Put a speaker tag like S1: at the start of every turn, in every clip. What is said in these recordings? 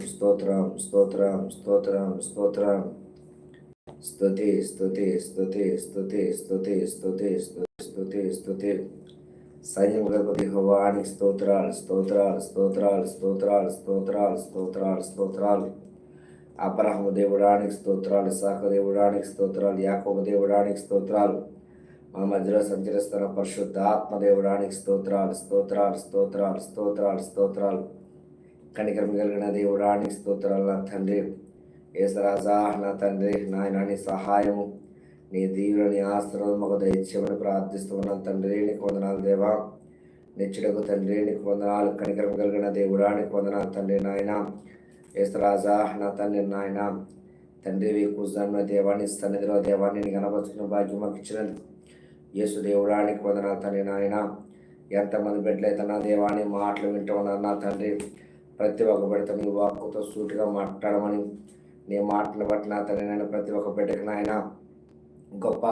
S1: స్తోత్రం స్తోత్రం స్తోత్రం స్తోత్రం. స్తుతి స్తుతి స్తుతి స్తుతి స్తుతి స్తుతి స్తుతి స్తుతి. స్తుతి సైన్యం గణపతి హోవానికి స్తోత్రాలు స్తోత్రాలు స్తోత్రాలు స్తోత్రాలు స్తోత్రాలు స్తోత్రాలు స్తోత్రాలు. అబ్రహము దేవుడానికి స్తోత్రాలు సాక దేవుడానికి స్తోత్రాలు యాకోబ దేవుడానికి స్తోత్రాలు. మా మధ్యలో సంచరిస్తున్న పరిశుద్ధ ఆత్మ దేవుడానికి స్తోత్రాలు స్తోత్రాలు స్తోత్రాలు స్తోత్రాలు స్తోత్రాలు. కనికరం కలిగిన దేవుడానికి స్తోత్రాలు నా తండ్రి. ఏసరాజా నా తండ్రి నాయన నీ సహాయము నీ దీవుల నీ ఆశ్రమం మాకు దయచేయమని ప్రార్థిస్తున్నాను తండ్రి. నీకు వందనాలు దేవా. నిచ్చుడకు తండ్రి నీకు వందనాలు కనికరం కలిగిన దేవుడానికి వందనాలు తండ్రి నాయన. ఏసరాజా నా తండ్రి నాయన. తండ్రి కూర్చున్న దేవాన్ని సన్నిధిలో దేవాన్ని నీ కనపరుచుకున్న భాగ్యం మాకు ఇచ్చినందుకు. యేసు దేవుడానికి వందనాలు తండ్రి నాయన. ఎంతమంది బిడ్డలైతే నా దేవాన్ని మాటలు వింటూ ఉన్నారు నా తండ్రి. ప్రతి ఒక్క బిడ్డతో నీ వాక్కుతో సూటిగా మాట్లాడమని నీ మాటలు బట్టి నా తండ్రి నాయన ప్రతి ఒక్క బిడ్డకి నాయన గొప్ప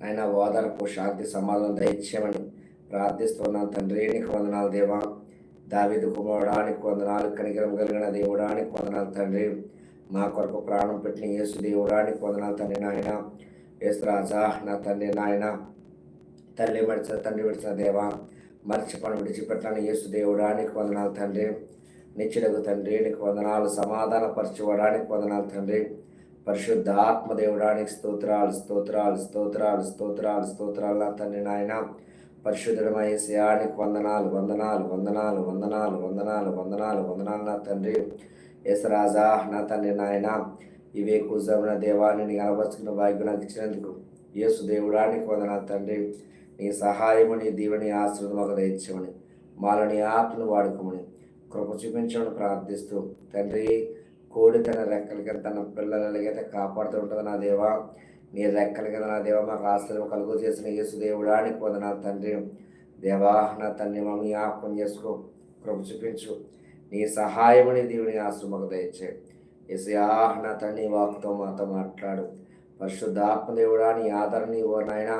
S1: నాయన ఓదార్పు శాంతి సమాధానం దయచేయమని ప్రార్థిస్తున్నాను తండ్రి. నీకు వందనాలు దేవా. దావిదు కుమారుడానికి వందనాలు కనికరం కలిగిన దేవుడానికి వందనాలు తండ్రి. మా కొరకు ప్రాణం పెట్టిన యేసు దేవుడానికి వందనాలు తండ్రి నాయన. యేసు రాజా నా తండ్రి నాయన. తల్లి మడిచిన తండ్రి విడిచిన దేవా మర్చిపని విడిచిపెట్టాను యేసు దేవుడానికి వందనాలు తండ్రి. నిచ్చినకు తండ్రి నీకు వందనాలు. సమాధాన వందనాలు తండ్రి. పరిశుద్ధ ఆత్మదేవుడానికి స్తోత్రాలు స్తోత్రాలు స్తోత్రాలు స్తోత్రాలు స్తోత్రాలు నా తండ్రి నాయన. పరిశుద్ధమై వందనాలు వందనాలు వందనాలు వందనాలు వందనాలు వందనాలు వందనాలు నా తండ్రి. యశరాజా నా తండ్రి నాయన ఇవే కుజమైన దేవాన్ని కనపరుచుకున్న భాగ్యం నాకు ఇచ్చినందుకు యేసు దేవుడానికి వందనాలు తండ్రి. నీ సహాయము నీ దీవెని ఆశ్రదం ఒక దయచేమని మాలని ఆత్మను వాడుకోమని కృప చూపించడం ప్రార్థిస్తూ తండ్రి కోడి తన రెక్కల కింద తన పిల్లలకైతే కాపాడుతూ ఉంటుంది నా దేవా. నీ రెక్కల కింద నా దేవ మాకు ఆశ్రయం కలుగు చేసిన యేసు దేవుడానికి వందనా తండ్రి. దేవా నా తండ్రి మమ్మీ జ్ఞాపకం చేసుకో కృప చూపించు. నీ సహాయమని దేవుని ఆశ్రమకు దయచే ఎసయా నా తండ్రి వాక్తో మాతో మాట్లాడు. పరిశుద్ధాత్మ దేవుడా నీ ఆదరణ ఓ నాయన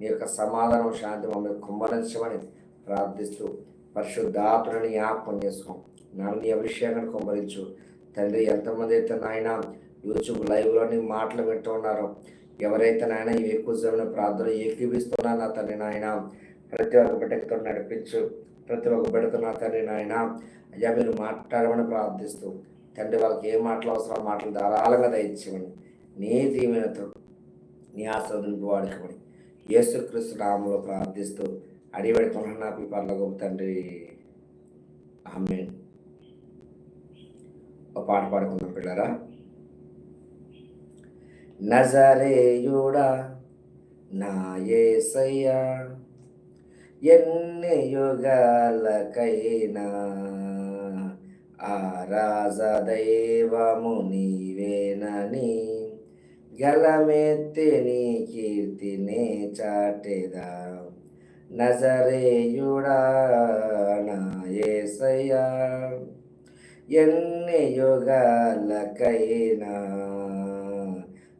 S1: నీ యొక్క సమాధానం శాంతి మమ్మల్ని కుమ్మరించమని ప్రార్థిస్తూ పరిశుద్ధాత్మని జ్ఞాపకం చేసుకో. నాకు నీ అభిషేకాన్ని కుమ్మరించు తండ్రి ఎంతమంది అయితే నాయన యూట్యూబ్ లైవ్లోని మాటలు వింటూ ఉన్నారో ఎవరైతే నాయన ఈ ఎక్కువ సమయం ప్రార్థన ఏకీపిస్తున్నా నా తండ్రి నాయన ప్రతి ఒక్క బిడ్డతో నడిపించు. ప్రతి ఒక్క బిడ్డతో నా తండ్రి నాయన అయ్యా మీరు మాట్లాడమని ప్రార్థిస్తూ తండ్రి వాళ్ళకి ఏ మాటలు అవసరం మాటలు ధారాళంగా దయచేయమని నీ దీవెనతో నీ ఆశ్రదింపు వాడుకోమని యేసుక్రీస్తు నామంలో ప్రార్థిస్తూ అడిగాడు నా పిపర్ల గొప్ప తండ్రి ఆమె ఒక పాట పాడుకుందాం పిల్లరా. నజరేయుడా నా ఏసయ్యా ఎన్ని యుగాలకైనా ఆ రాజదైవము నీవేనని గలమెత్తి నీ కీర్తినే చాటెదా. నజరేయుడానా ఏసయ్యా ఎన్ని యుగాలకైనా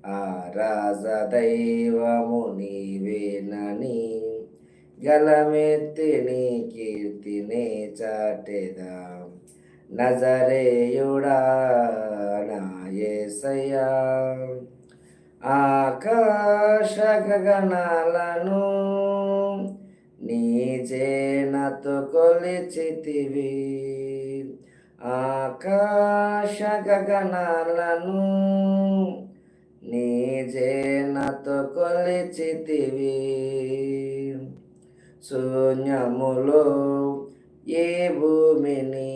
S1: ఆ రాజదైవము నీవేనని గలమెత్తి నీ కీర్తిని చాటెదా. నజరేయుడానా ఏసయ్యా ఆకాశ గగనాలను ನೀಜೇ ನತು ಕೊಲಿಚಿತಿವಿ ಆಕಾಶ ಗಗನಲನು ನೀಜೇ ನತು ಕೊಲಿಚಿತಿವಿ శూన్యములో ఏ భూమిని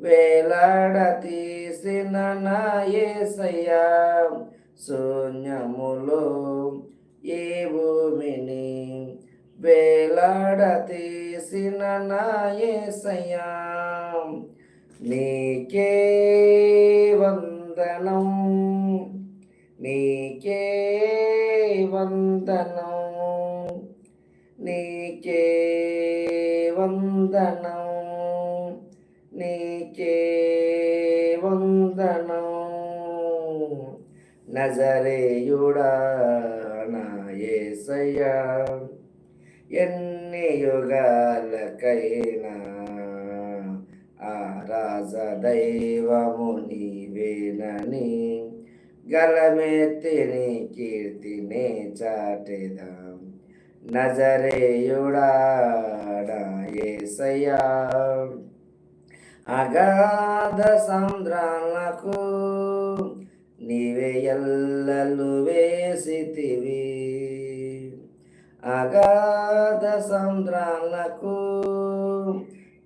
S1: వేలాడ తీసిన నాయసయ్యా శూన్యములో ఏ భూమిని వే తీసిన నా నీకే వందనం. నీకే వందనం. నీకే వందనం. నీకే వందనం. నజరేయుడా నా యేసయ్యా ఎన్ని యుగాలకైనా రాజ దైవము నీవేనని గలమెత్తిని కీర్తినే చాటెదాం. నజరేయుడాయేసయ్యా అగాధ సంద్రాలకు నీవే ఎల్లలు వేసితివి. అగాధ సంద్రాలకు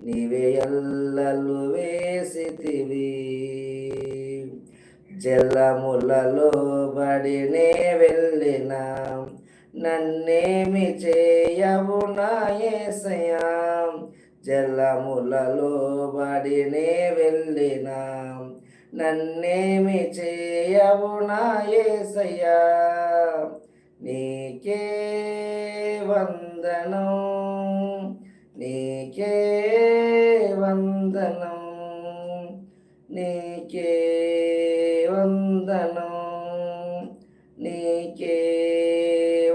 S1: నీవే ఎల్లలు వేసితివి. జలములలో బడినే వెళ్ళిన నన్నేమి చేయవు నాయసయా జలములలో బడినే వెళ్ళిన నన్నేమి చేయవు నాయసయా నీకే వందనం నీకే వందనం నీకే వందనం నీకే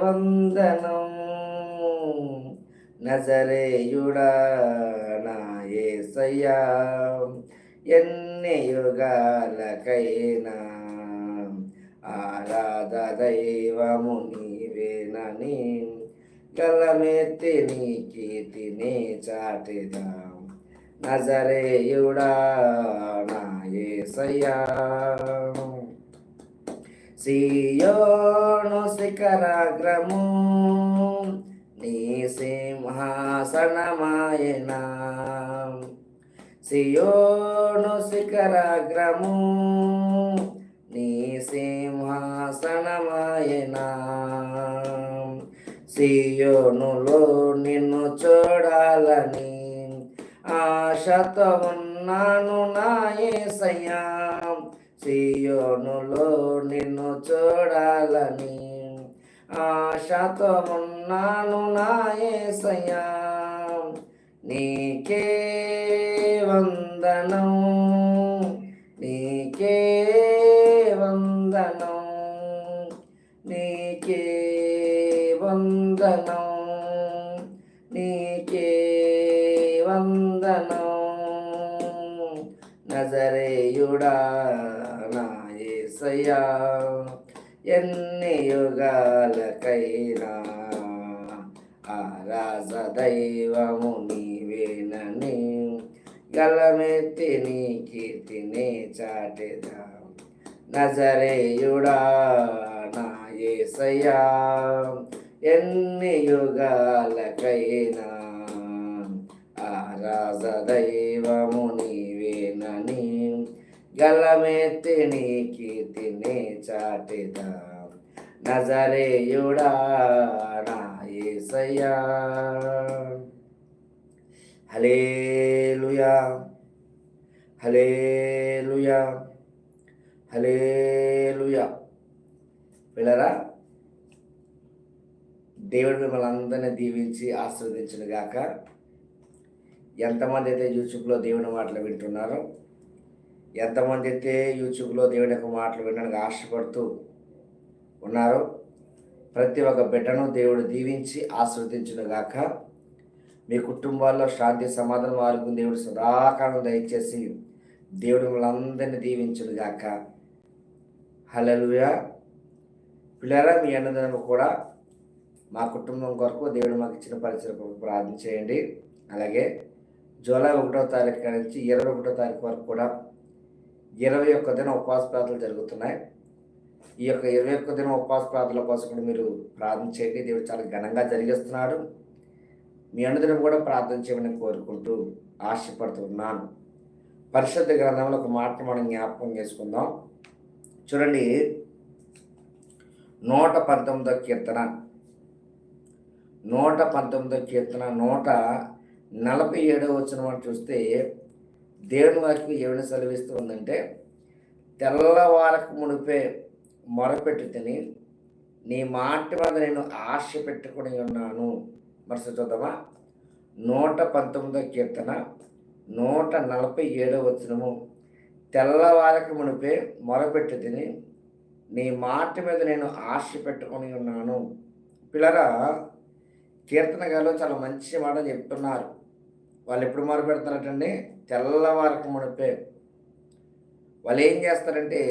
S1: వందనం. నజరేయుడా నా ఏసయ్యా ఎన్ని యుగాలకైనా ఆరాధ దైవము నీవేనని గలమెత్తి నీ కీర్తిని చాటిదా. నజరేయుడా నా సియోను శిఖరాగ్రము నీ సింహాసనమాయన. సియోను శిఖరాగ్రము నీ సింహాసనమాయనా సియోనులో నిన్ను చూడాలని ఆశతో ఉన్నాను నా యేసయ్యా సియోనులో నిన్ను చూడాలని ఆశతో ఉన్నాను నా యేసయ్యా నీకే వందనం నీకే వందనం నీకే వందనం నీకే వందనం. నజరేయుడా నా ఎన్ని యుగాలకైనా ఆరాజ దైవము నీవేనని గలమెత్తి నీ కీర్తిని చాటెదా. నజరేయుడా నా ఏసయ్యా ఎన్ని యుగాలకైనా ఆరాజదైవము నీవేనని గలమెత్తి నీ కీర్తిని చాటిదా. నజరేయుడా నా ఏసయ్యా. హలేలుయా హలేలుయా హలేలుయా పిల్లరా దేవుడు మిమ్మల్ని అందరినీ దీవించి ఆస్వాదించిన గాక ఎంతమంది అయితే యూట్యూబ్లో దేవుని మాటలు వింటున్నారో ఎంతమంది అయితే యూట్యూబ్లో దేవుని యొక్క మాటలు వినడానికి ఆశపడుతూ ఉన్నారో ప్రతి ఒక్క బిడ్డను దేవుడు దీవించి ఆస్వాదించిన గాక మీ కుటుంబాల్లో శాంతి సమాధానం వారికి దేవుడు సదాకాలం దయచేసి దేవుడు మిమ్మల్ని అందరినీ దీవించును గాక హలలుయా పిల్లరా మీ అన్నదనకు కూడా మా కుటుంబం కొరకు దేవుడు మాకు ఇచ్చిన పరిచయం కొరకు ప్రార్థన చేయండి. అలాగే జూలై ఒకటో తారీఖు నుంచి ఇరవై ఒకటో తారీఖు వరకు కూడా ఇరవై ఒక్క దిన ఉపవాస ప్రార్థనలు జరుగుతున్నాయి. ఈ యొక్క ఇరవై ఒక్క దిన ఉపవాస ప్రార్థనల కోసం కూడా మీరు ప్రార్థన చేయండి. దేవుడు చాలా ఘనంగా జరిగిస్తున్నాడు. మీ అన్నదినం కూడా ప్రార్థన చేయమని కోరుకుంటూ ఆశపడుతున్నాను. పరిశుద్ధ గ్రంథంలో ఒక మాట మనం జ్ఞాపకం చేసుకుందాం. చూడండి. నూట పంతొమ్మిదో కీర్తన. నూట పంతొమ్మిదో కీర్తన నూట నలభై ఏడవ వచ్చిన వాళ్ళు చూస్తే దేవుని వాక్యం ఏమైనా సెలవిస్తూ ఉందంటే తెల్లవారకు మునిపే మొరపెట్టు తిని నీ మాట మీద నేను ఆశ పెట్టుకుని ఉన్నాను. మరస చూద్దామా? నూట పంతొమ్మిదో కీర్తన నూట నలభై ఏడవ వచ్చినము తెల్లవారక మునిపే మొరపెట్టి తిని నీ మాట మీద నేను ఆశ పెట్టుకొని ఉన్నాను. పిల్లరా కీర్తన గారు చాలా మంచి మాట చెప్తున్నారు. వాళ్ళు ఎప్పుడు మొదలు పెడుతున్నారటండి తెల్లవారికి మునిపే. వాళ్ళు ఏం చేస్తారంటే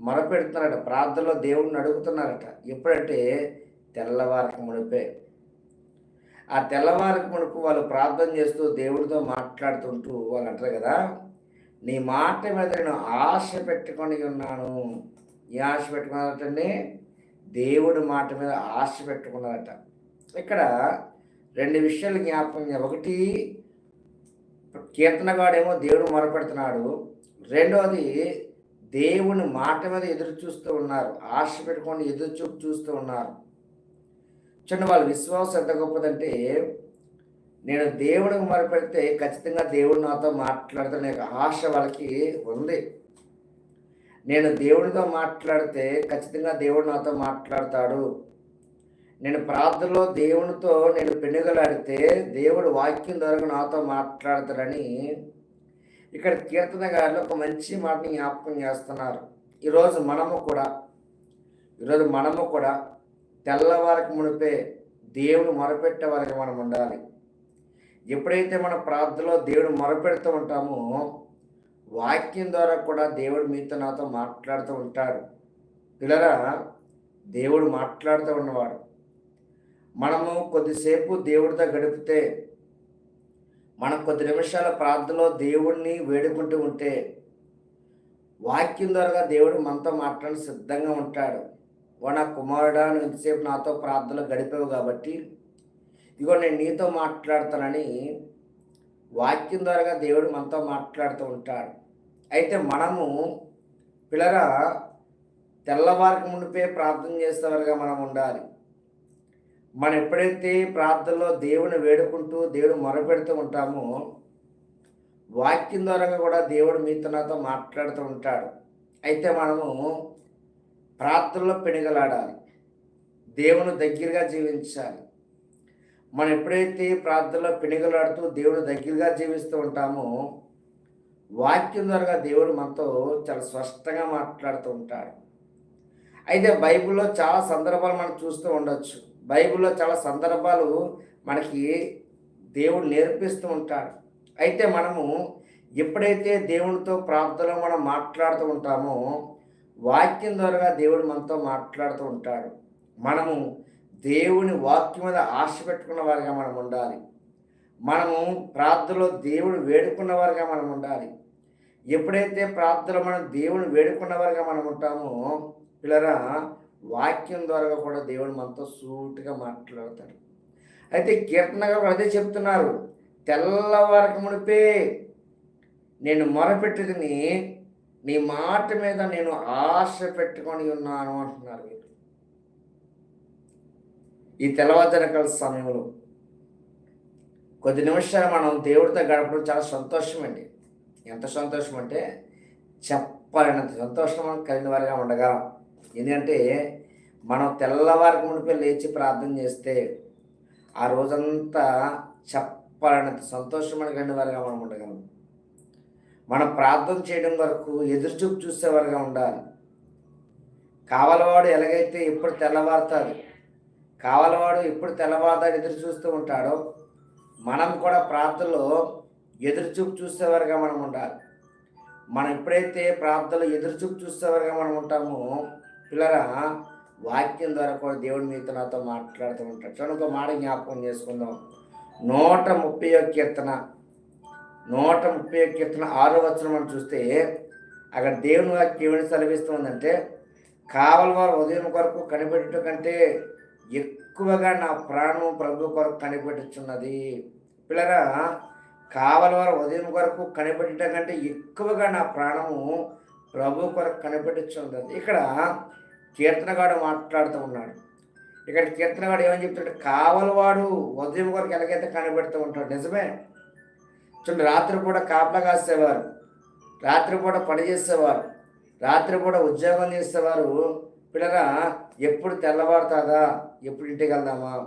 S1: మొరపెడుతున్నారట. ప్రార్థనలో దేవుడిని అడుగుతున్నారట. ఎప్పుడంటే తెల్లవారికి మునిపే. ఆ తెల్లవారికి మునుపు వాళ్ళు ప్రార్థన చేస్తూ దేవుడితో మాట్లాడుతుంటూ వాళ్ళు అంటారు కదా నీ మాట మీద నేను ఆశ పెట్టుకొని ఉన్నాను. ఏ ఆశ పెట్టుకున్నారటండి? దేవుడి మాట మీద ఆశ పెట్టుకున్నారట. ఇక్కడ రెండు విషయాలు జ్ఞాపకం ఒకటి కీర్తనగాడేమో దేవుడు మొరపెడుతున్నాడు. రెండవది దేవుని మాట మీద ఎదురు చూస్తూ ఉన్నారు. ఆశ పెట్టుకొని ఎదురు చూపు చూస్తూ ఉన్నారు. చిన్న వాళ్ళ విశ్వాసం ఎంత గొప్పదంటే నేను దేవుడికి మొరపెడితే ఖచ్చితంగా దేవుడు నాతో మాట్లాడుతున్న ఆశ వాళ్ళకి ఉంది. నేను దేవుడితో మాట్లాడితే ఖచ్చితంగా దేవుడు నాతో మాట్లాడతాడు. నేను ప్రార్థనలో దేవునితో నేను పెనుగలాడితే దేవుడు వాక్యం ద్వారా నాతో మాట్లాడతాడని ఇక్కడ కీర్తన గారిలో ఒక మంచి మాటని జ్ఞాపకం చేస్తున్నారు. ఈరోజు మనము కూడా ఈరోజు మనము కూడా తెల్లవారికి మునిపే దేవుడు మొరపెట్టే వారికి మనం ఉండాలి. ఎప్పుడైతే మన ప్రార్థనలో దేవుడు మొరపెడుతూ ఉంటామో వాక్యం ద్వారా కూడా దేవుడు మీతో నాతో మాట్లాడుతూ ఉంటాడు. పిల్లరా దేవుడు మాట్లాడుతూ ఉన్నవాడు. మనము కొద్దిసేపు దేవుడితో గడిపితే మనం కొద్ది నిమిషాల ప్రార్థనలో దేవుడిని వేడుకుంటూ ఉంటే వాక్యం ద్వారా దేవుడు మనతో మాట్లాడి సిద్ధంగా ఉంటాడు. వాడు నా కుమారుడా నువ్వు ఇంతసేపు నాతో ప్రార్థనలో గడిపావు కాబట్టి ఇదిగో నేను నీతో మాట్లాడతానని వాక్యం ద్వారా దేవుడు మనతో మాట్లాడుతూ ఉంటాడు. అయితే మనము పిల్లర తెల్లవారికి మునిపే ప్రార్థన చేసేవారుగా మనం ఉండాలి. మనం ఎప్పుడైతే ప్రార్థనలో దేవుని వేడుకుంటూ దేవుడు మొరపెడుతూ ఉంటామో వాక్యం ద్వారా కూడా దేవుడు మీతో నాతో మాట్లాడుతూ ఉంటాడు. అయితే మనము ప్రార్థనలో పెనుగలాడాలి. దేవుని దగ్గరగా జీవించాలి. మనం ఎప్పుడైతే ప్రార్థనలో పిణిగలాడుతూ దేవుడు దగ్గరగా జీవిస్తూ ఉంటామో వాక్యం ద్వారా దేవుడు మనతో చాలా స్పష్టంగా మాట్లాడుతూ ఉంటాడు. అయితే బైబిల్లో చాలా సందర్భాలు మనం చూస్తూ ఉండొచ్చు. బైబిల్లో చాలా సందర్భాలు మనకి దేవుడు నేర్పిస్తూ ఉంటాడు. అయితే మనము ఎప్పుడైతే దేవునితో ప్రార్థనలో మనం మాట్లాడుతూ ఉంటామో వాక్యం ద్వారా దేవుడు మనతో మాట్లాడుతూ ఉంటాడు. మనము దేవుని వాక్యం మీద ఆశ పెట్టుకున్న వారిగా మనం ఉండాలి. మనము ప్రార్థనలో దేవుడు వేడుకున్న వారిగా మనం ఉండాలి. ఎప్పుడైతే ప్రార్థనలో మనం దేవుని వేడుకున్న వారిగా మనం ఉంటామో పిల్లరా వాక్యం ద్వారా కూడా దేవుడు మనతో సూటుగా మాట్లాడతాడు. అయితే కీర్తనగా అదే చెప్తున్నారు తెల్లవారక మునిపే నేను మొరపెట్టుకుని నీ మాట మీద నేను ఆశ పెట్టుకొని ఉన్నాను అంటున్నారు వీరు ఈ తెల్లవారుజనకాల సమయంలో కొద్ది నిమిషాలు మనం దేవుడితో గడపడం చాలా సంతోషం అండి ఎంత సంతోషం అంటే చెప్పలేనంత సంతోషం మనం కలిగిన వారిగా ఉండగలం. ఎందుకంటే మనం తెల్లవారికి మునిపే లేచి ప్రార్థన చేస్తే ఆ రోజంతా చెప్పలేనంత సంతోషం మన కలిగిన వారిగా మనం ఉండగలం. మనం ప్రార్థన చేయడం వరకు ఎదురుచూపు చూసేవారుగా ఉండాలి. కావలవాడు ఎలాగైతే ఎప్పుడు తెల్లవారుతారు కావలవాడు ఎప్పుడు తెల్లవారుదాడు ఎదురు చూస్తూ ఉంటాడో మనం కూడా ప్రార్థనలో ఎదురుచూపు చూసేవారుగా మనం ఉండాలి. మనం ఎప్పుడైతే ప్రార్థనలో ఎదురుచూపు చూసేవారుగా మనం ఉంటామో పిల్లరా వాక్యం ద్వారా కూడా దేవుడి మీతో నాతో మాట్లాడుతూ ఉంటాడు. చూడండి ఒక మాట జ్ఞాపకం చేసుకుందాం. నూట ముప్పై కీర్తన నూట ముప్పై కీర్తన ఆరో వచ్చిన మనం చూస్తే అక్కడ దేవుని వాక్యం ఏమని సెలవిస్తుందంటే కావల వారు ఉదయం కొరకు కనిపెట్టడం కంటే ఎక్కువగా నా ప్రాణం ప్రభు కొరకు కనిపెట్టుచున్నది. పిల్లరా కావల వారు ఉదయం కొరకు కనిపెట్టడం కంటే ఎక్కువగా నా ప్రాణము ప్రభు కొరకు కనిపెట్టుచున్నది. ఇక్కడ కీర్తనగాడు మాట్లాడుతూ ఉన్నాడు. ఇక్కడ కీర్తనగాడు ఏమని చెప్తాడు కావలవాడు ఉదయం కొరకు ఎలాగైతే కనిపెడుతూ ఉంటాడు నిజమే? చూడండి రాత్రిపూట కాపలా కాసేవారు రాత్రి పూట పని చేసేవారు రాత్రి ఉద్యోగం చేసేవారు. పిల్లరా ఎప్పుడు తెల్లవారుతుందా? ఎప్పుడు ఇంటికి వెళ్దామా?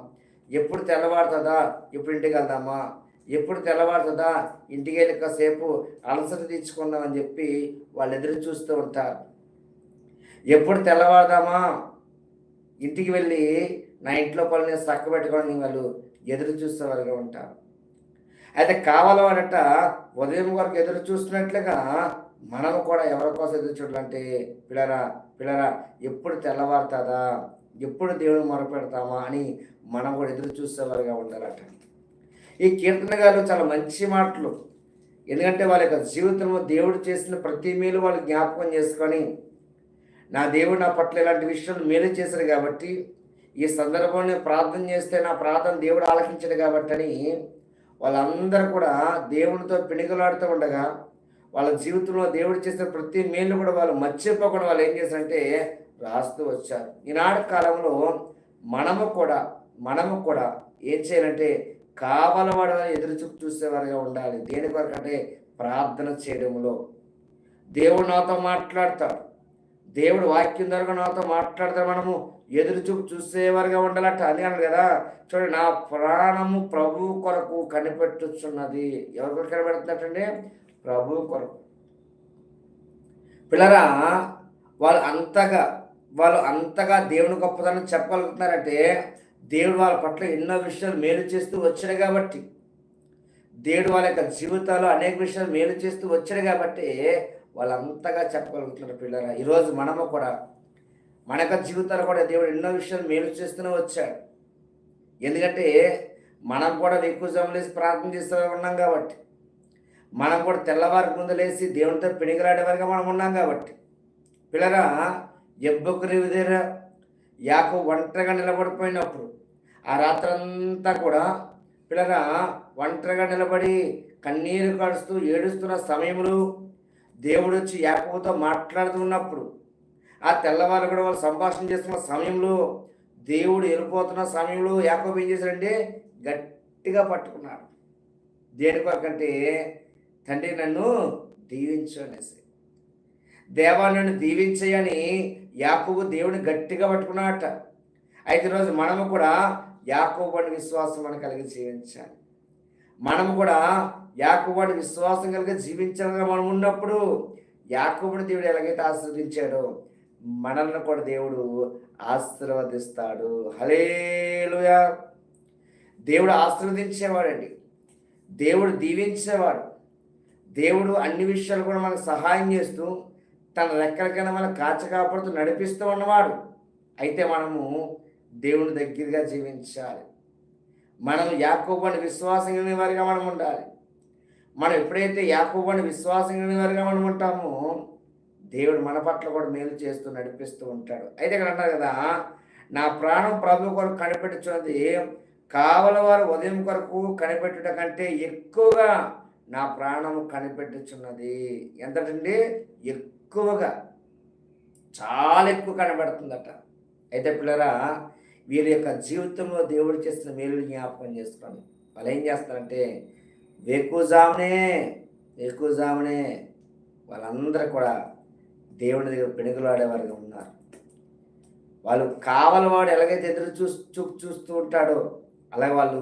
S1: ఎప్పుడు తెల్లవారుతుందా? ఎప్పుడు ఇంటికి వెళ్దామా? ఎప్పుడు తెల్లవారుతుందా? ఇంటికి వెళ్ళి కాసేపు అలసట తీర్చుకుందామని చెప్పి వాళ్ళు ఎదురు చూస్తూ ఉంటారు. ఎప్పుడు తెల్లవారుదామా? ఇంటికి వెళ్ళి నా ఇంట్లో పనులు చక్క పెట్టుకొని వాళ్ళు ఎదురు చూసేవారుగా ఉంటారు. అయితే కావాలన్నట ఉదయం వరకు ఎదురు చూస్తున్నట్లుగా మనం కూడా ఎవరి కోసం ఎదురు చూడాలంటే పిల్లరా పిల్లరా ఎప్పుడు తెల్లవారుతుందా? ఎప్పుడు దేవుడు మొరపెడతామా అని మనం కూడా ఎదురు చూసేవారుగా ఉండాలట. ఈ కీర్తన గారు చాలా మంచి మాటలు. ఎందుకంటే వాళ్ళ యొక్క జీవితంలో దేవుడు చేసిన ప్రతి మేలు వాళ్ళు జ్ఞాపకం చేసుకొని నా దేవుడు నా పట్ల ఇలాంటి విషయాలు మేలు చేశారు కాబట్టి ఈ సందర్భంలో ప్రార్థన చేస్తే నా ప్రార్థన దేవుడు ఆలకించాడు కాబట్టి అని వాళ్ళందరూ కూడా దేవునితో పిణికలాడుతూ ఉండగా వాళ్ళ జీవితంలో దేవుడు చేసిన ప్రతి మేలు కూడా వాళ్ళు మర్చిపోకుండా వాళ్ళు ఏం చేశారంటే రాస్తూ వచ్చారు. ఈనాడు కాలంలో మనము కూడా మనము కూడా ఏం చేయాలంటే కావలవాడు ఎదురు చూపు చూసేవారుగా ఉండాలి. దేని కొరకు అంటే ప్రార్థన చేయడంలో. దేవుడు నాతో మాట్లాడతాడు. దేవుడు వాక్యం ద్వారా నాతో మాట్లాడతాడు. మనము ఎదురు చూపు చూసేవారుగా ఉండాలట. అని అన్నాడు కదా చూడండి నా ప్రాణము ప్రభు కొరకు కనిపెట్టుచున్నది. ఎవరి కొరకు కనిపెడుతున్నట్టండి? ప్రభు కొరకు. పిల్లరా వాళ్ళు అంతగా వాళ్ళు అంతగా దేవుని గొప్పదనం చెప్పగలుగుతున్నారంటే దేవుడు వాళ్ళ పట్ల ఎన్నో విషయాలు మేలు చేస్తూ వచ్చాడు కాబట్టి. దేవుడు వాళ్ళ యొక్క జీవితాలు అనేక విషయాలు మేలు చేస్తూ వచ్చాడు కాబట్టి వాళ్ళు అంతగా చెప్పగలుగుతున్నారు పిల్లరా. ఈరోజు మనము కూడా మన యొక్క జీవితాలు కూడా దేవుడు ఎన్నో విషయాలు మేలు చేస్తూనే వచ్చాడు. ఎందుకంటే మనం కూడా ఎక్కువ సమలేసి ప్రార్థన చేస్తూ ఉన్నాం కాబట్టి. మనం కూడా తెల్లవారి ముందు లేచి దేవునితో పిణిగిలాడే వరకు మనం ఉన్నాం కాబట్టి. పిల్లరా ఎబ్బొక్కరి దగ్గర యాకు ఒంటరిగా నిలబడిపోయినప్పుడు ఆ రాత్రంతా కూడా పిల్లరా ఒంటరిగా నిలబడి కన్నీరు కడుస్తూ ఏడుస్తున్న సమయంలో దేవుడు వచ్చి యాకబుతో మాట్లాడుతున్నప్పుడు ఆ తెల్లవారు కూడా వాళ్ళు సంభాషణ చేస్తున్న సమయంలో దేవుడు వెళ్ళిపోతున్న సమయంలో యాకోబు ఏం చేశాడంటే గట్టిగా పట్టుకున్నాడు. దేని కొరకంటే తండ్రి నన్ను దీవించు అనేసి. దేవా నన్ను దీవించయని యాకోబు దేవుని గట్టిగా పట్టుకున్నాట అయితే రోజు మనము కూడా యాకోబు అని విశ్వాసం అని కలిగి జీవించాలి. మనము కూడా యాకోబు అని విశ్వాసం కలిగి జీవించాలని మనం ఉన్నప్పుడు యాకోబుని దేవుడు ఎలాగైతే ఆశీర్వదించాడో మనల్ని కూడా దేవుడు ఆశీర్వదిస్తాడు. హలేలుయా దేవుడు ఆశీర్వదించేవాడండి. దేవుడు దీవించేవాడు. దేవుడు అన్ని విషయాలు కూడా మనకు సహాయం చేస్తూ తన రెక్కలకైనా మనం కాచ కాపాడుతూ నడిపిస్తూ ఉన్నవాడు. అయితే మనము దేవుని దగ్గరగా జీవించాలి. మనం యాకోబని విశ్వాసం కలిగిన వారిగా మనం ఉండాలి. మనం ఎప్పుడైతే యాకోబని విశ్వాసం కలిగిన వారిగా మనం ఉంటామో దేవుడు మన పట్ల కూడా మేలు చేస్తూ నడిపిస్తూ ఉంటాడు. అయితే ఇక్కడ అంటారు కదా నా ప్రాణం ప్రభు కొరకు కనిపెట్టుచున్నది కావల వారు ఉదయం కొరకు కనిపెట్టుట కంటే ఎక్కువగా నా ప్రాణం కనిపెట్టుచున్నది. ఎంతటండి? ఎక్కువగా చాలా ఎక్కువ కనబడుతుందట. అయితే పిల్లరా వీరి యొక్క జీవితంలో దేవుడు చేసిన మేలు జ్ఞాపకం చేసుకోండి. వాళ్ళు ఏం చేస్తారంటే వేకుజామునే వేకుజామునే వాళ్ళందరూ కూడా దేవుని దగ్గర పెనుగులాడేవారుగా ఉన్నారు. వాళ్ళు కావలవాడు ఎలాగైతే ఎదురు చూ చూ చూస్తూ ఉంటాడో అలాగే వాళ్ళు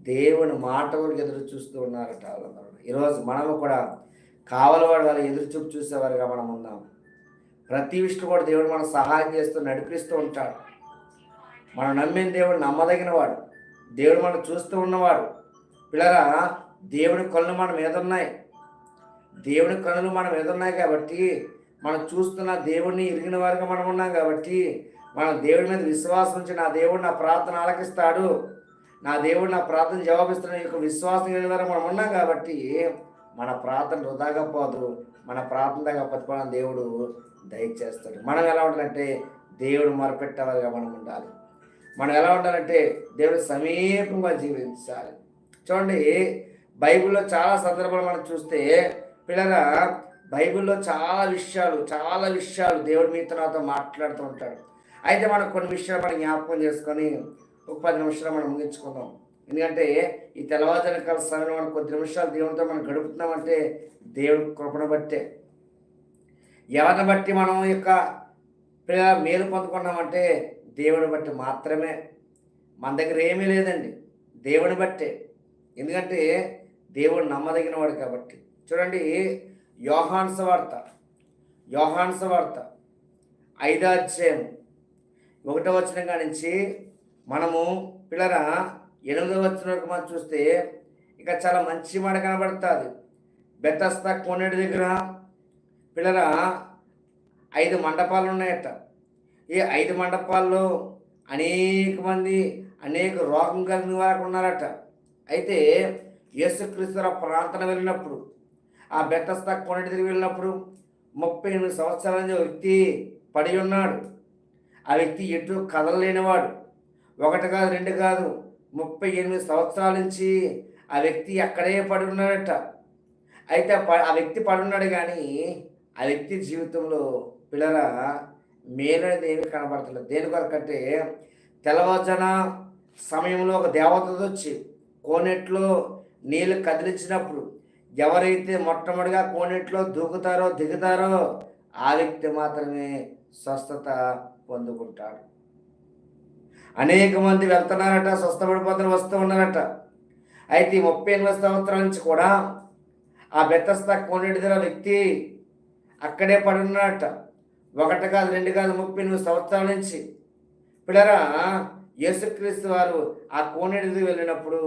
S1: దేవుని మాట వరకు ఎదురు చూస్తూ ఉన్నారట వాళ్ళందరూ. ఈరోజు మనము కూడా కావలవాడు వాళ్ళు ఎదురు చూపు చూసేవారుగా మనం ఉన్నాం ప్రతి విషయం కూడా దేవుడు మనం సహాయం చేస్తూ నడిపిస్తూ ఉంటాడు. మనం నమ్మిన దేవుడు నమ్మదగిన వాడు దేవుడు మనం చూస్తూ ఉన్నవాడు. పిల్లరా దేవుని కళ్ళు మన మీద ఉన్నాయి. దేవుని కనులు మన మీద ఉన్నాయి కాబట్టి మనం చూస్తున్న దేవుడిని ఇరిగిన వారిగా మనం ఉన్నాం కాబట్టి మనం దేవుడి మీద విశ్వాసం ఉంచి నా దేవుడు నా ప్రార్థన ఆలకిస్తాడు. నా దేవుడు నా ప్రార్థన జవాబిస్తున్న యొక్క విశ్వాసం కలిగిన వారు మనం ఉన్నాం కాబట్టి మన ప్రార్థన వృధాగా పోదు. మన ప్రార్థన దగ్గర బతుకోవడం దేవుడు దయచేస్తాడు. మనం ఎలా ఉండాలంటే దేవుడు మొరపెట్టేవారుగా మనం ఉండాలి. మనం ఎలా ఉండాలంటే దేవుడు సమీపంగా జీవించాలి. చూడండి బైబిల్లో చాలా సందర్భాలు మనం చూస్తే పిల్లగా బైబిల్లో చాలా విషయాలు చాలా విషయాలు దేవుడు మీతో నాతో మాట్లాడుతూ ఉంటాడు. అయితే మనం కొన్ని విషయాలు మనం జ్ఞాపకం చేసుకొని ఒక పది నిమిషాలు మనం ముగించుకుందాం. ఎందుకంటే ఈ తెల్లవారుజాన కాల సమయంలో మనం కొద్ది నిమిషాలు దేవునితో మనం గడుపుతున్నామంటే దేవుడి కృపను బట్టే. ఎవరిని బట్టి మనం యొక్క పిల్ల- మేలు పొందుకున్నామంటే దేవుని బట్టి మాత్రమే. మన దగ్గర ఏమీ లేదండి. దేవుని బట్టే. ఎందుకంటే దేవుడు నమ్మదగిన వాడు కాబట్టి. చూడండి యోహాన్స వార్త. యోహాన్స వార్త. ఐదో అధ్యాయం. ఒకటో వచ్చిన కాడి నుంచి మనము పిల్లరా ఎనిమిదో వచ్చిన వరకు మనం చూస్తే ఇంకా చాలా మంచి మాట కనబడుతుంది. బెత్తస్తా కోనేటి దగ్గర పిల్లల ఐదు మండపాలు ఉన్నాయట. ఈ ఐదు మండపాల్లో అనేక మంది అనేక రోగం కలిగిన వారు ఉన్నారట. అయితే యేసుక్రీస్తు ప్రాంతం వెళ్ళినప్పుడు ఆ బెత్తస్తా కోనేటి దగ్గర వెళ్ళినప్పుడు ముప్పై ఎనిమిది సంవత్సరాల నుంచి వ్యక్తి పడి ఉన్నాడు. ఆ వ్యక్తి ఎటు కదలలేనివాడు. ఒకటి కాదు రెండు కాదు ముప్పై ఎనిమిది సంవత్సరాల నుంచి ఆ వ్యక్తి అక్కడే పడి ఉన్నాడట. అయితే ఆ ఆ వ్యక్తి పడున్నాడు కానీ ఆ వ్యక్తి జీవితంలో పిల్లల మేలనేది ఏమీ కనబడతలేదు. దేని కొరకంటే తెల్లవారుజాన సమయంలో ఒక దేవత వచ్చి కోనెట్లో నీళ్ళు కదిలించినప్పుడు ఎవరైతే మొట్టమొదటిగా కోనెట్లో దూకుతారో దిగుతారో ఆ వ్యక్తి మాత్రమే స్వస్థత పొందుకుంటాడు. అనేక మంది వెళ్తున్నారట స్వస్థపడిపోతున్న వస్తూ ఉన్నారట. అయితే ఈ ముప్పై ఎనిమిది సంవత్సరాల నుంచి కూడా ఆ బెత్తస్థ కోనేటి వ్యక్తి అక్కడే పడి ఉన్నాడట ఒకటి కాదు రెండు కాదు ముప్పై ఎనిమిది సంవత్సరాల నుంచి. పిల్లరా యేసుక్రీస్తు వారు ఆ కోనేటి వెళ్ళినప్పుడు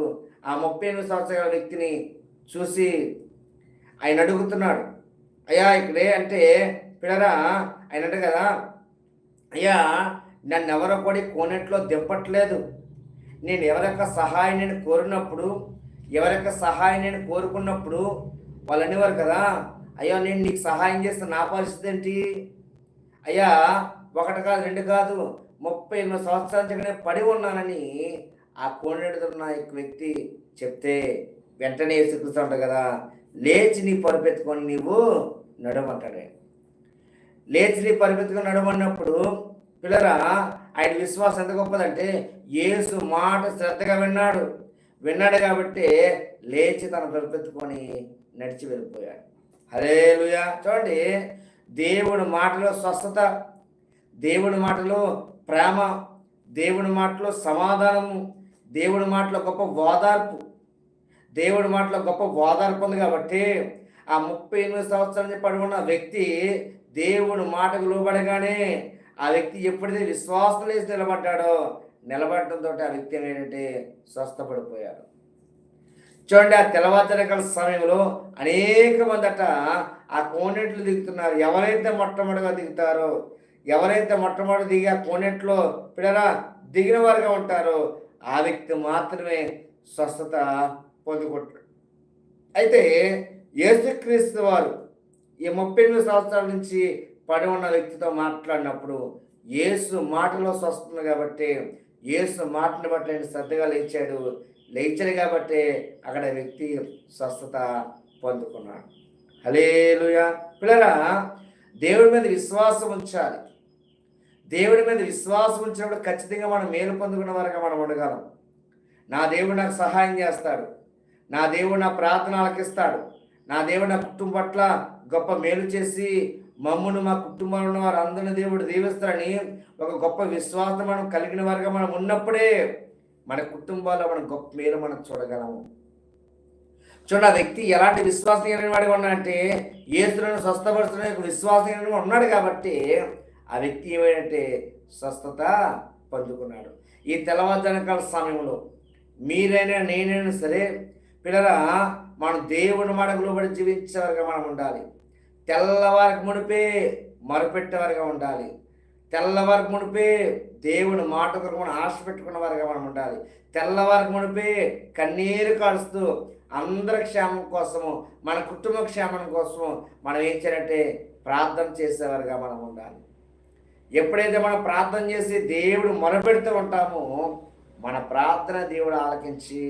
S1: ఆ ముప్పై ఎనిమిది సంవత్సరాల వ్యక్తిని చూసి ఆయన అడుగుతున్నాడు అయ్యా ఇక్కడే అంటే పిల్లరా ఆయన అంటే కదా అయ్యా నన్ను ఎవరో కూడా కోనెట్లో దింపట్లేదు. నేను ఎవరొక్క సహాయం నేను కోరినప్పుడు ఎవరొక్క సహాయం నేను కోరుకున్నప్పుడు వాళ్ళు అనేవారు కదా అయ్యో నేను నీకు సహాయం చేస్తే నా పరిస్థితి ఏంటి? అయ్యా ఒకటి కాదు రెండు కాదు ముప్పై ఎనిమిది సంవత్సరాల నుంచి పడి ఉన్నానని ఆ కోనెడుతున్న వ్యక్తి చెప్తే వెంటనే వేసుకుస్తూ ఉంటాడు కదా లేచి నీ పరుపెత్తుకొని నీవు నడమంటాడే లేచి నీ పరుపెత్తుకొని నడమన్నప్పుడు పిల్లరా ఆయన విశ్వాసం ఎంత గొప్పదంటే యేసు మాట శ్రద్ధగా విన్నాడు. విన్నాడు కాబట్టి లేచి తన పరిపెత్తుకొని నడిచి వెళ్ళిపోయాడు. హరేలుయా చూడండి దేవుడి మాటలో స్వస్థత దేవుడి మాటలో ప్రేమ దేవుడి మాటలో సమాధానము దేవుడి మాటలో గొప్ప ఓదార్పు దేవుడి మాటలో గొప్ప ఓదార్పు ఉంది కాబట్టి ఆ ముప్పై ఎనిమిది సంవత్సరాల నుంచి పడి ఉన్న వ్యక్తి దేవుడి మాటకు లోబడగానే ఆ వ్యక్తి ఎప్పుడైతే విశ్వాసం లేసి నిలబడ్డాడో నిలబడటంతో ఆ వ్యక్తి ఏంటంటే స్వస్థపడిపోయాడు. చూడండి ఆ తెల్లవారుజామున సమయంలో అనేక మంది అట ఆ కోనేట్లు దిగుతున్నారు. ఎవరైతే మొట్టమొదటిగా దిగుతారో ఎవరైతే మొట్టమొదటి దిగి ఆ కోనెట్లో పిల్లరా దిగిన వారుగా ఉంటారో ఆ వ్యక్తి మాత్రమే స్వస్థత పొందుకుంటాడు. అయితే యేసుక్రీస్తు వారు ఈ ముప్పై ఎనిమిది సంవత్సరాల నుంచి పడి ఉన్న వ్యక్తితో మాట్లాడినప్పుడు ఏసు మాటలో స్వస్థత కాబట్టి ఏసు మాటను బట్టి ఆయన శ్రద్ధగా లేచాడు. లేచాడు కాబట్టి అక్కడ వ్యక్తి స్వస్థత పొందుకున్నాడు. హలేలుయా పిల్లరా దేవుడి మీద విశ్వాసం ఉంచాలి. దేవుడి మీద విశ్వాసం ఉంచినప్పుడు ఖచ్చితంగా మనం మేలు పొందుకున్న వరకు మనం ఉండగలం. నా దేవుడు నాకు సహాయం చేస్తాడు. నా దేవుడు నా ప్రార్థన ఆలకిస్తాడు నా దేవుడు నా కుటుంబం పట్ల గొప్ప మేలు చేసి మమ్మును మా కుటుంబంలో ఉన్న వారు అందరిని దేవుడు దీవిస్తారని ఒక గొప్ప విశ్వాసం మనం కలిగిన వారిగా మనం ఉన్నప్పుడే మన కుటుంబాల్లో మనం గొప్ప మేలు మనం చూడగలము. చూడండి ఆ వ్యక్తి ఎలాంటి విశ్వాసం కలిగిన వాడిగా ఉన్నాడంటే ఏసులను స్వస్థపరుచుకునే విశ్వాసం కలిగిన ఉన్నాడు కాబట్టి ఆ వ్యక్తి ఏమైందంటే స్వస్థత పొందుకున్నాడు. ఈ తెల్లవారుజానకాల సమయంలో మీరైనా నేనైనా సరే పిల్లరా మనం దేవుని మాటకు లోబడి జీవించేవారుగా మనం ఉండాలి. తెల్లవారికి మునిపే మొరపెట్టేవారుగా ఉండాలి. తెల్లవారికి మునిపే దేవుని మాట కొరకు మనం ఆశ పెట్టుకున్న వారుగా మనం ఉండాలి. తెల్లవారికి మునిపే కన్నీరు కాడుస్తూ అందరి క్షేమం కోసము మన కుటుంబ క్షేమం కోసము మనం ఏం చేయాలంటే ప్రార్థన చేసేవారుగా మనం ఉండాలి. ఎప్పుడైతే మనం ప్రార్థన చేసి దేవుడు మొరపెడుతూ ఉంటామో మన ప్రార్థన దేవుడు ఆలకించి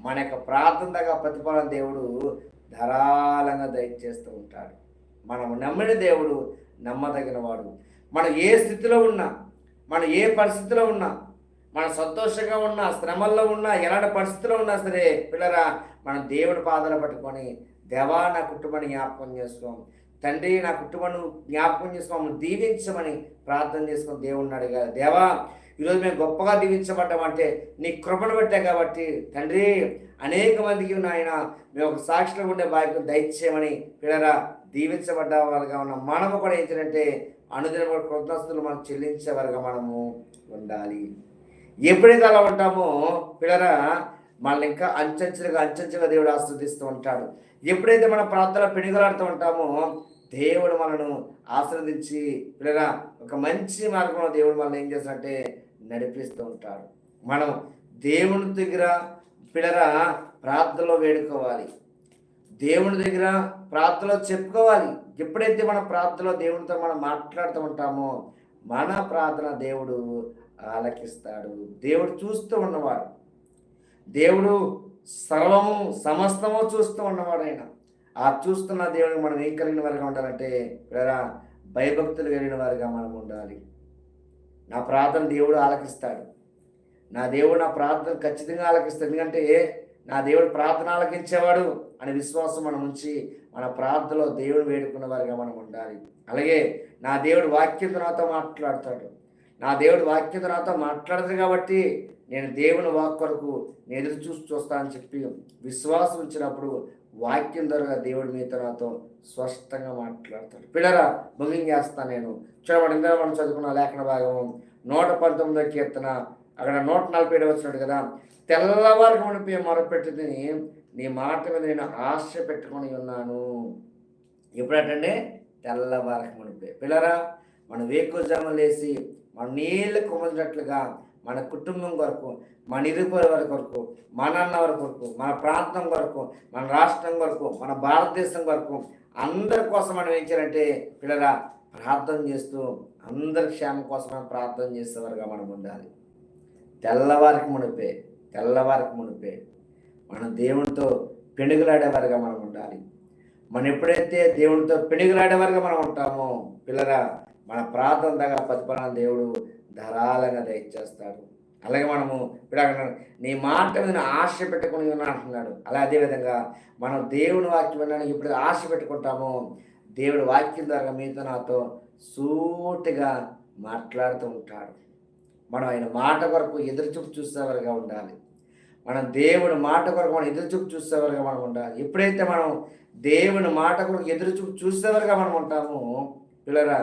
S1: మన యొక్క ప్రార్థన దగ్గర ప్రతిఫలం దేవుడు ధారాళంగా దయచేస్తూ ఉంటాడు. మనం నమ్మిన దేవుడు నమ్మదగిన వాడు మనం ఏ స్థితిలో ఉన్నా మనం ఏ పరిస్థితిలో ఉన్నా మనం సంతోషంగా ఉన్నా శ్రమల్లో ఉన్నా ఎలాంటి పరిస్థితిలో ఉన్నా సరే పిల్లరా మనం దేవుడి పాదాలు పట్టుకొని దేవా నా కుటుంబాన్ని జ్ఞాపకం చేసుకోం. తండ్రి నా కుటుంబాన్ని జ్ఞాపకం చేసుకోమని దీవించమని ప్రార్థన చేసుకుని దేవుణ్ణి అడిగారు. దేవా ఈరోజు మేము గొప్పగా దీవించబడ్డామంటే నీ కృపను పెట్టా కాబట్టి తండ్రి అనేక మందికి నాయన మేము ఒక సాక్షిలో ఉండే బాధ్యత దయచేయమని పిల్లరా దీవించబడ్డ వారుగా ఉన్న మనము కూడా ఏంటంటే అనుదిన కృతజ్ఞతలు మనం చెల్లించే వారుగా మనము ఉండాలి. ఎప్పుడైతే అలా ఉంటామో పిల్లరా మనల్ని ఇంకా అంచెంచులుగా అంచెంచులుగా దేవుడు ఆస్వాదిస్తూ ఉంటాడు. ఎప్పుడైతే మన ప్రార్థన పెనుగలాడుతూ ఉంటామో దేవుడు మనను ఆశ్రదించి పిల్లగా ఒక మంచి మార్గంలో దేవుడు మనల్ని ఏం చేస్తాడంటే నడిపిస్తూ ఉంటాడు. మనం దేవుని దగ్గర పిల్లరా ప్రార్థనలో వేడుకోవాలి. దేవుని దగ్గర ప్రార్థనలో చెప్పుకోవాలి. ఎప్పుడైతే మన ప్రార్థనలో దేవునితో మనం మాట్లాడుతూ ఉంటామో మన ప్రార్థన దేవుడు ఆలకిస్తాడు. దేవుడు చూస్తూ ఉన్నవాడు. దేవుడు సర్వము సమస్తము చూస్తూ ఉన్నవాడు ఆయన ఆ చూస్తున్న దేవుడిని మనం ఏం కలిగిన వారిగా ఉండాలంటే పిల్లరా భయభక్తులు కలిగిన వారిగా మనం ఉండాలి. నా ప్రార్థన దేవుడు ఆలకిస్తాడు. నా దేవుడు నా ప్రార్థన ఖచ్చితంగా ఆలకిస్తాడు. ఎందుకంటే నా దేవుడు ప్రార్థన ఆలకించేవాడు అనే విశ్వాసం మనం ఉంచి మన ప్రార్థనలో దేవుడు వేడుకున్న వారిగా మనం ఉండాలి. అలాగే నా దేవుడు వాక్యంతో నాతో మాట్లాడతాడు. నా దేవుడు వాక్యంతో నాతో మాట్లాడదు కాబట్టి నేను దేవుని వాక్ కొరకు నేను ఎదురు చూసి చూస్తానని చెప్పి విశ్వాసం ఉంచినప్పుడు వాక్యం ద్వారా దేవుడు మీ నాతో స్పష్టంగా మాట్లాడతాడు. పిల్లరా ముగింగేస్తాను నేను. చూడబడి ఇందులో మనం చదువుకున్న లేఖన భాగం నూట పంతొమ్మిదో కీర్తన అక్కడ నూట నలభై ఏడు వచ్చినట్టు కదా. తెల్లవారికి మునిపి మొరపెట్టుదని నీ మాట మీద నేను ఆశ పెట్టుకొని ఉన్నాను. ఎప్పుడంటే తెల్లవారికి మునిపే. పిల్లరా మన వేకుజాము లేసి మన నీళ్ళు కుమలినట్లుగా మన కుటుంబం కొరకు మన ఇరుపరి వారి కొరకు మన అన్న వారి కొరకు మన ప్రాంతం కొరకు మన రాష్ట్రం కొరకు మన భారతదేశం కొరకు అందరి కోసం మనం ఏం చేయాలంటే పిల్లరా ప్రార్థన చేస్తూ అందరి క్షేమం కోసం మనం ప్రార్థన చేసేవారుగా మనం ఉండాలి. తెల్లవారికి మునిపే తెల్లవారికి మునిపే మనం దేవునితో పెనుగులాడేవారుగా మనం ఉండాలి. మనం ఎప్పుడైతే దేవునితో పెనుగులాడేవారుగా మనం ఉంటామో పిల్లరా మన ప్రార్థన దగ్గర ప్రతిఫలం దేవుడు ధారాళంగా దయచేస్తాడు అలాగే మనము ఇప్పుడు నీ మాట మీద ఆశ పెట్టుకుని ఉన్నా అంటున్నాడు. అలా అదేవిధంగా మనం దేవుని వాక్యం వినడానికి ఇప్పుడు ఆశ పెట్టుకుంటామో దేవుడు వాక్యం ద్వారా మీతో నాతో సూటిగా మాట్లాడుతూ ఉంటాడు. మనం ఆయన మాట కొరకు ఎదురుచూపు చూసేవారుగా ఉండాలి. మనం దేవుని మాట కొరకు మనం ఎదురుచూపు చూసేవారుగా మనం ఉండాలి. ఎప్పుడైతే మనం దేవుని మాట కొరకు ఎదురుచూపు చూసేవారుగా మనం ఉంటామో పిల్లరా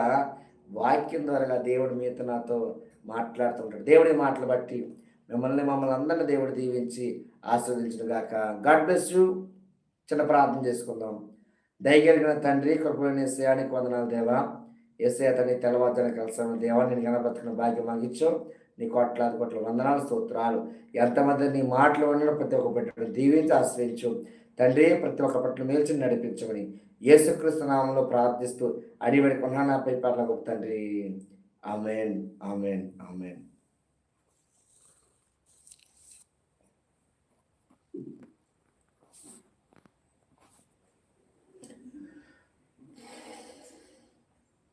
S1: వాక్యం ద్వారా దేవుడు మీతో నాతో మాట్లాడుతుంటాడు. దేవుడి మాటలు బట్టి మిమ్మల్ని మమ్మల్ని అందరిని దేవుడు దీవించి ఆస్వాదించడు గాక. God bless you. చిన్న ప్రార్థన చేసుకుందాం. దయగలిగిన తండ్రి కృపలోని ఎస్ఐయానికి వందనాలు దేవా. ఎస్ఐ అతని తెల్లవారుజాన కలిసిన దేవా నేను కనబతుకున్న భాగ్యం మాకు నీ కోట్లాది కోట్ల వందనాలు స్తోత్రాలు. ఎంతమంది నీ మాటలు ఉండడం ప్రతి ఒక్క పెట్టడం దీవించి ఆశ్రయించు. తండ్రి ప్రతి ఒక్క పట్ల మేల్చి నడిపించమని యేసుక్రీస్తు నామంలో ప్రార్థిస్తూ అడివడి కొన్నాపై పట్ల గొప్ప తండ్రి. ఆమెన్. ఆమెన్. ఆమెన్.